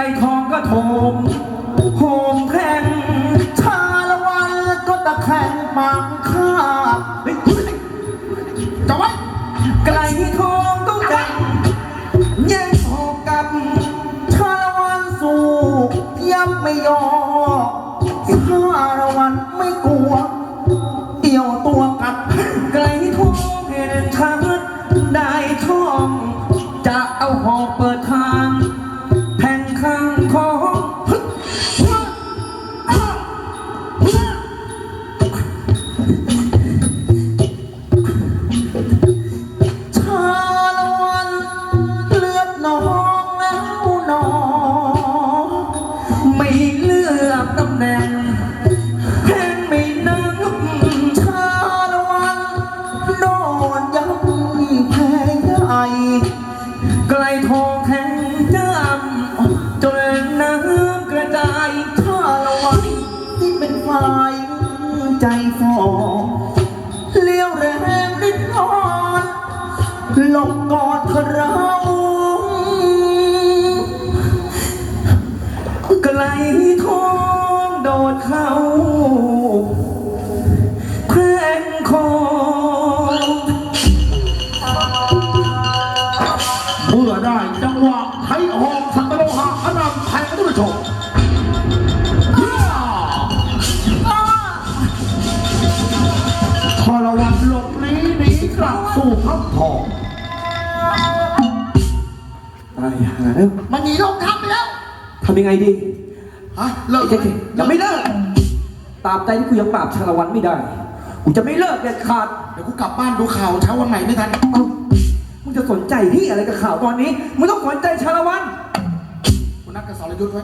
ลทองก็โถมโหมแข็งชาละวันก็ตะแคงปากคาบเฮ้ยไว้ไกลทองก็แทงแย่งหอกกับชาละวันสู้ยับไม่ยอม หลบกอดเธอเราไกลท้องโดดเข้า ทอง ตายหาแล้วมันหนีลงทับไปแล้วทำยังไงดีฮะเลิกไอ้เจ๊ยังไม่เลิกตราบใดที่กูยังปราบชาละวันไม่ได้ กูจะไม่เลิกเด็ดขาด เดี๋ยวกูกลับบ้านดูข่าวเช้าวันไหนไม่ทันเอ้ามึงจะสนใจที่อะไรกับข่าวตอนนี้ มึงต้องสนใจชาละวัน กูนัดกับสรยุทธ์ไว้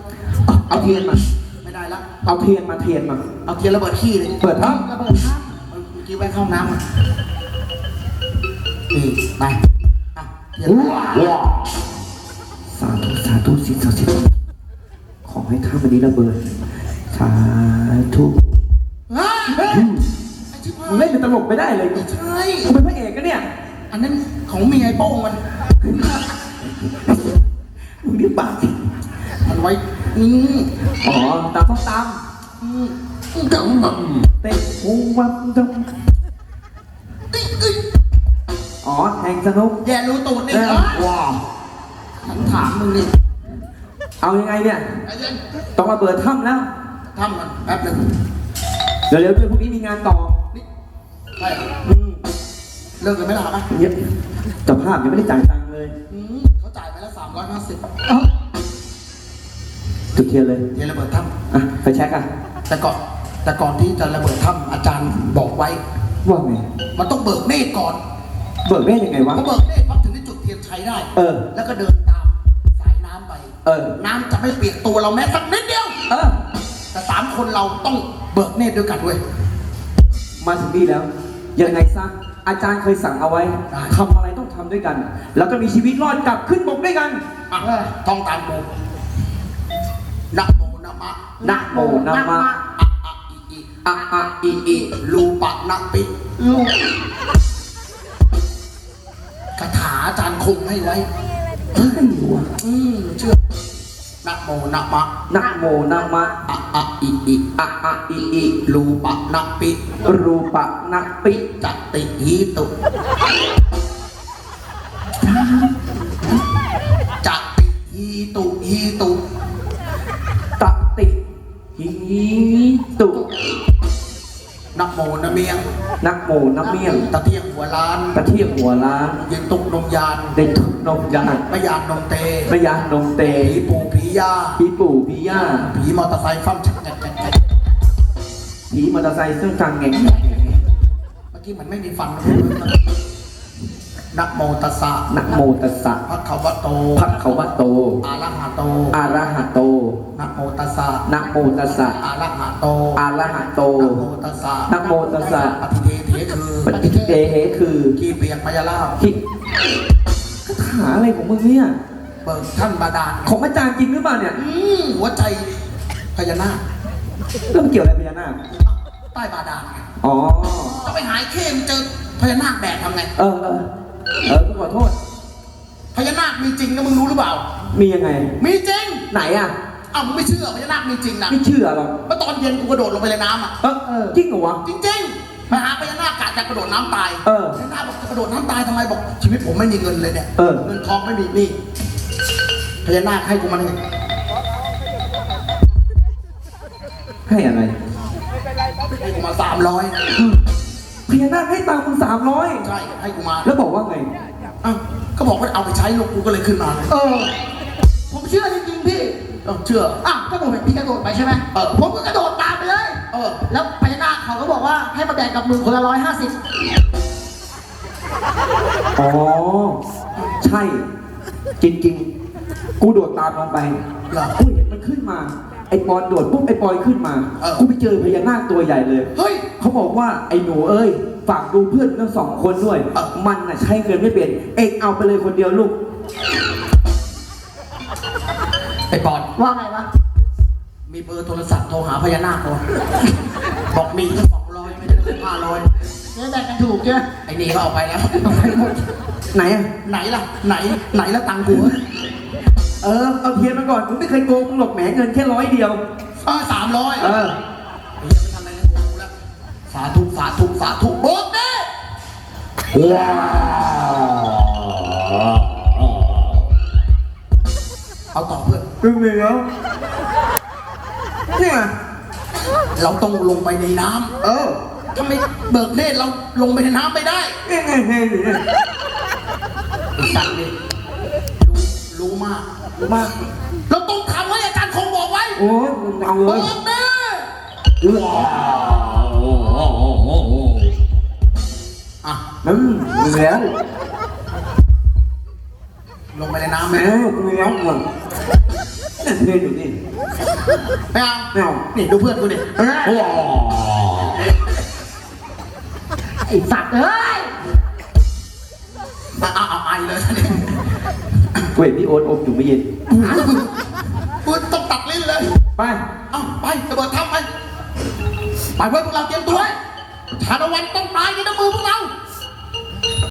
เอาเทียนมา ไม่ได้ละเอาเทียนมาเทียนมา เอาเทียนระเบิดขี้เลย เปิดทับระเบิดครับเมื่อกี้แวะเข้าห้องน้ำมา นี่ไปอะเทียว้าสาธุสาธุสิสาธุขอให้ข้ามันนี้ระเบิด สาธุเฮ้ยเฮ้ยไอ้ชิบหามึงเล่นเป็นตลกไม่ได้เลยใช่กูเป็นพระเอกกันเนี่ยอันนั้นของเมียไอ้โป้งมัน มึงเรียกปากสิมันไว้อืมอ๋อตามต้องตามอืมอืมอืมเตะหูวับดง อ๋อแทงสนุกแย่รู้ตูดนี่เออเหรอว้าวฉันถามมึงนี่เอายังไงเนี่ยไอ้เย็นต้องระเบิดถ้ำแล้วทำมันแป๊บหนึงเดี๋ยวเร็วๆด้วยพรุ่งนี้มีงานต่อนี่ใช่เหรออืมเลิกกันไหม่ล่ะปะเดี๋ยวเจ้าภาพยังไม่ได้จ่ายตังค์เลย อืมเขาจ่ายไปแล้วสามร้อยห้าสิบจุดเทียนเลยเทียนระเบิดถ้อะไฟแช็กอะำแต่ก่อนแต่ก่อนที่จะระเบิดถ้ำอาจารย์บอกไว้ ว่าไงมันต้องเบิกเนตรก่อน เบิกได้ยังไงวะพอเบิกเนตรปั๊บถึงได้จุดเทียนชัยได้ เออ แล้วก็เดินตามสายน้ำไป เออ น้ำจะไม่เปียกตัวเราแม้สักนิดเดียว เออ แต่สามคนเราต้องเบิกเนตรด้วยกันเว้ย มาถึงนี่แล้ว ยังไงซะอาจารย์เคยสั่งเอาไว้ได้ทำอะไรต้องทำด้วยกัน แล้วก็มีชีวิตรอดกลับขึ้นบกด้วยกัน อะท่องตามกูนะโมนะมะนะโมนะมะ อะอะอีอีอะอะอีอีลูปะนะปิ ลูค คงให้ไว้เฮ้ยว่ะอืมเชื่อนะโมนะมะนะโมนะมะอะอะอีอีอะอะอีอีลูปะนะปิรูปะนะปิจัตติหีตุจัตติหีตุหีตุตติหิ ตุนะโมนะเมียงนักโมนะเมี่ยงตะเทียงหัวล้านตะเทียบหัวล้านยิงตุกนมยานได้ทุกนมยานพยานนมเตพยานนมเตผีปู่ผีย่าผีปู่ผีย่าผีมอเตอร์ไซค์ฟั่มชักแกะแกะแกะผีมอเตอร์ไซค์ซึ่งกลางแง่งเมื่อกี้มันไม่มีฟัน นะโมตัสสะนะโมตัสสะพระคะวะโตภะคะวะโตอะระหะโตอะระหะโตนะโมตัสสะนะโมตัสสะอะระหะโตอะระหะโตนะโมตัสสะนะโมตัสสะปฏิเทเถคือปฏิเดเหคือกีเปียกมายาลาบที่คาถาอะไรของมึงเนี่ยเบิกท่านบาดาลของอาจารย์จริงหรือเปล่าเนี่ยอืมหัวใจพญานาคเรื่องเกี่ยวอะไรพญานาคใต้บาดาลไงอ๋อจะไปหายเข้มเจอพญานาคแดดทำไง เออ เออเออกูขอโทษ พญานาคมีจริงนะมึงรู้หรือเปล่า มียังไง มีจริง ไหนอะอ้าวมึงไม่เชื่อพญานาคมีจริงนะไม่เชื่อหรอกเมื่อตอนเย็นกูกระโดดลงไปในน้ำอะ เออเออจริงเหรอวะ จริงๆไปหาพญานาคกะจะกระโดดน้ำตายเออพญานาคบอกจะกระโดดน้ำตายทำไมบอก ชีวิตผมไม่มีเงินเลยเนี่ยเออ เงินทองไม่มีนี่พญานาคให้กูมาเนี่ยให้อะไรให้กูมาสามร้อย พญานาคให้ตังค์มึงสามร้อยใช่ให้กูมาแล้วบอกว่าไงอ้าวก็บอกว่าเอาไปใช้ลูกกูก็เลยขึ้นมาเลยเออ ผมเชื่อจริงๆพี่เออเชื่ออะก็ผมเห็นพี่กระโดดไปใช่ไหมเออผมก็กระโดดตามไปเลย เออ แล้วพญานาคเขาก็บอกว่าให้มาแบ่งกับมึงคนละร้อยห้าสิบอ๋อ ใช่ จริงๆ กูโดดตามลงไปเหรอกูเห็นมันขึ้นมา ไอ้ปอนโดดปุ๊บไอ้ปอยขึ้นมาเออ กูไปเจอพญานาคตัวใหญ่เลย เฮ้ย เขาบอกว่าไอ้หนูเอ้ยฝากดูเพื่อนทั้งสองคนด้วย เออ มันน่ะใช้เงินไม่เป็นเอกเอาไปเลยคนเดียวลูก ไอ้ปอนว่าไงวะ มีเบอร์โทรศัพท์โทรหาพญานาคก่อนบอกมีแค่สองร้อยไม่ได้ห้าร้อยจะได้แบ่งกันถูกใช่ไหมไอ้นี่ก็เอาไปแล้วไหนอะไหนล่ะ ไหนไหนละตังค์กู เออ เอาเทียนมาก่อนกูไม่เคยโกงมึงหรอกแหมเงินแค่ร้อยเดียว เออสามร้อยเออไอ้เหี้ยังไม่ทันอะไรเลยกูแล้วสาธุสาธุสาธุโบกเด้ว้าวเอาต่อเพื่อนตึงเลยแล้วเนี่ย เราต้องลงไปในน้ำเออถ้าไม่เบิกเนตรเราลงไปในน้ำไม่ได้ เนี่ยเนี่ยเนี่ยเนี่ย ไอ้สัตว์นี่รู้รู้ มากรู้มาก เราต้องทำให้อาจารย์คงบอกไว้โอ้ยมึงเอาเลเบิยกเด้ว้าวอะนั่นมึงแล้วลงไปในน้ำแหมไหมมึงแล้วมึงเนี่ยเทียนอยู่นี่ไม่เอาไม่เอานี่ดูเพื่อนกูดิเออว้าวไอ้สัตว์เอ้ยอะอะอะไอเลยกู เห็นพี่โอ๊ตอมอยู่ไม่เย็นกูต้องตัดลิ้นเลย ไป เอาไประเบิดทำไป ไปเว้ยพวกเราเตรียมตัวไว้ชาละวันต้องตายในน้ำมือพวกเรา